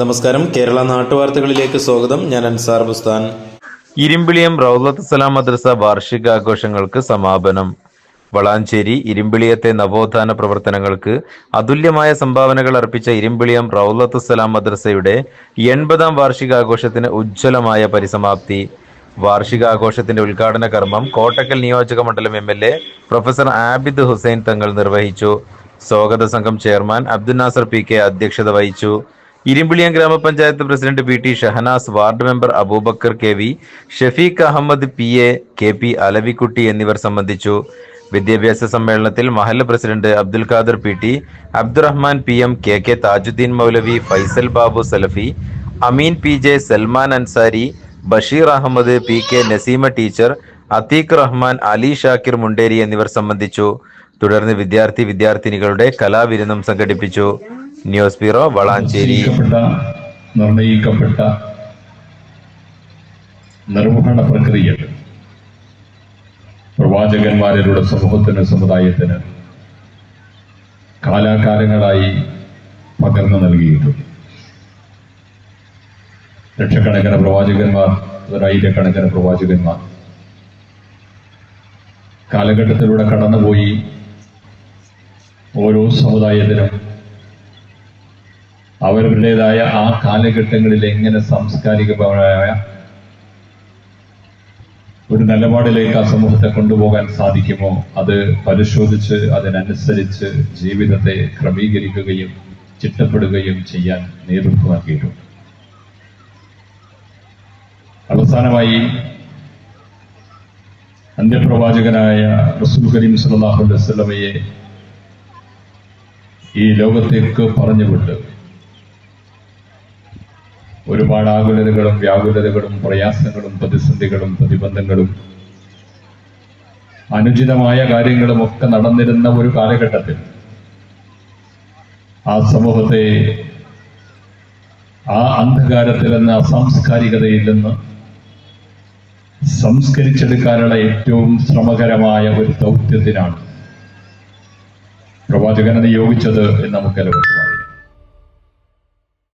നമസ്കാരം. കേരള നാട്ടുവാർത്തകളിലേക്ക് സ്വാഗതം. ഞാൻ അൻസാർ ബുസ്താൻ. ഇരുമ്പിളിയം റൗലത്ത് സലാം മദ്രസ വാർഷികാഘോഷങ്ങൾക്ക് സമാപനം. വളാഞ്ചേരി ഇരുമ്പിളിയത്തെ നവോത്ഥാന പ്രവർത്തനങ്ങൾക്ക് അതുല്യമായ സംഭാവനകൾ അർപ്പിച്ച ഇരുമ്പിളിയം റൗലത്ത് സലാം മദ്രസയുടെ എൺപതാം വാർഷികാഘോഷത്തിന് ഉജ്ജ്വലമായ പരിസമാപ്തി. വാർഷികാഘോഷത്തിന്റെ ഉദ്ഘാടന കർമ്മം കോട്ടക്കൽ നിയോജക മണ്ഡലം M L A professor Abid Hussain Thangal നിർവഹിച്ചു. സ്വാഗത സംഘം chairman Abdul Nasser P K അധ്യക്ഷത വഹിച്ചു. ഇരുമ്പിളിയം ഗ്രാമപഞ്ചായത്ത് president P T Shahanas ward member Aboobacker K V Shafeeq Ahmed P A K P Alavikutty എന്നിവർ സംബന്ധിച്ചു. വിദ്യാഭ്യാസ സമ്മേളനത്തിൽ മഹല്ല് president Abdul Khader P T Abdurahman P M K K Thajudheen Moulavi Faisal Babu Salafi Ameen P J Salman Ansari Basheer Ahmed P K Naseema teacher Atheeq Rahman Ali Shakir Munderi എന്നിവർ സംബന്ധിച്ചു. തുടർന്ന് വിദ്യാർത്ഥി വിദ്യാർത്ഥിനികളുടെ കലാവിരുന്നും സംഘടിപ്പിച്ചു. News bureau Valanchery. നിർണയിക്കപ്പെട്ട നിർവഹണ പ്രക്രിയ പ്രവാചകന്മാരുടെ സമൂഹത്തിന് സമുദായത്തിന് കാലാകാലങ്ങളായി പകർന്നു നൽകിയിട്ടുണ്ട്. ലക്ഷക്കണക്കിന് പ്രവാചകന്മാർ ഒരായിരക്കണക്കിന് പ്രവാചകന്മാർ കാലഘട്ടത്തിലൂടെ കടന്നുപോയി ഓരോ സമുദായത്തിനും അവരുടേതായ ആ കാലഘട്ടങ്ങളിൽ എങ്ങനെ സാംസ്കാരികമായ ഒരു നിലപാടിലേക്ക് ആ സമൂഹത്തെ കൊണ്ടുപോകാൻ സാധിക്കുമോ? അത് പരിശോധിച്ച് അതിനനുസരിച്ച് ജീവിതത്തെ ക്രമീകരിക്കുകയും ചിട്ടപ്പെടുകയും ചെയ്യാൻ നേതൃത്വം നൽകിയിട്ടുണ്ട്. അവസാനമായി അന്ത്യപ്രവാചകനായ റസൂൽ കരീം വസല്ലമയെ ഈ ലോകത്തേക്ക് പറഞ്ഞുവിട്ട് ഒരുപാട് ആകുലതകളും വ്യാകുലതകളും പ്രയാസങ്ങളും പ്രതിസന്ധികളും പ്രതിബന്ധങ്ങളും അനുചിതമായ കാര്യങ്ങളും ഒക്കെ നടന്നിരുന്ന ഒരു കാലഘട്ടത്തിൽ ആ സമൂഹത്തെ ആ അന്ധകാരത്തിൽ നിന്ന് അസാംസ്കാരികതയിൽ നിന്ന് സംസ്കരിച്ചെടുക്കാനുള്ള ഏറ്റവും ശ്രമകരമായ ഒരു ദൗത്യത്തിനാണ് പ്രവാചകനെ നിയോഗിച്ചത് എന്ന് നമുക്ക് അനുഭവമാണ്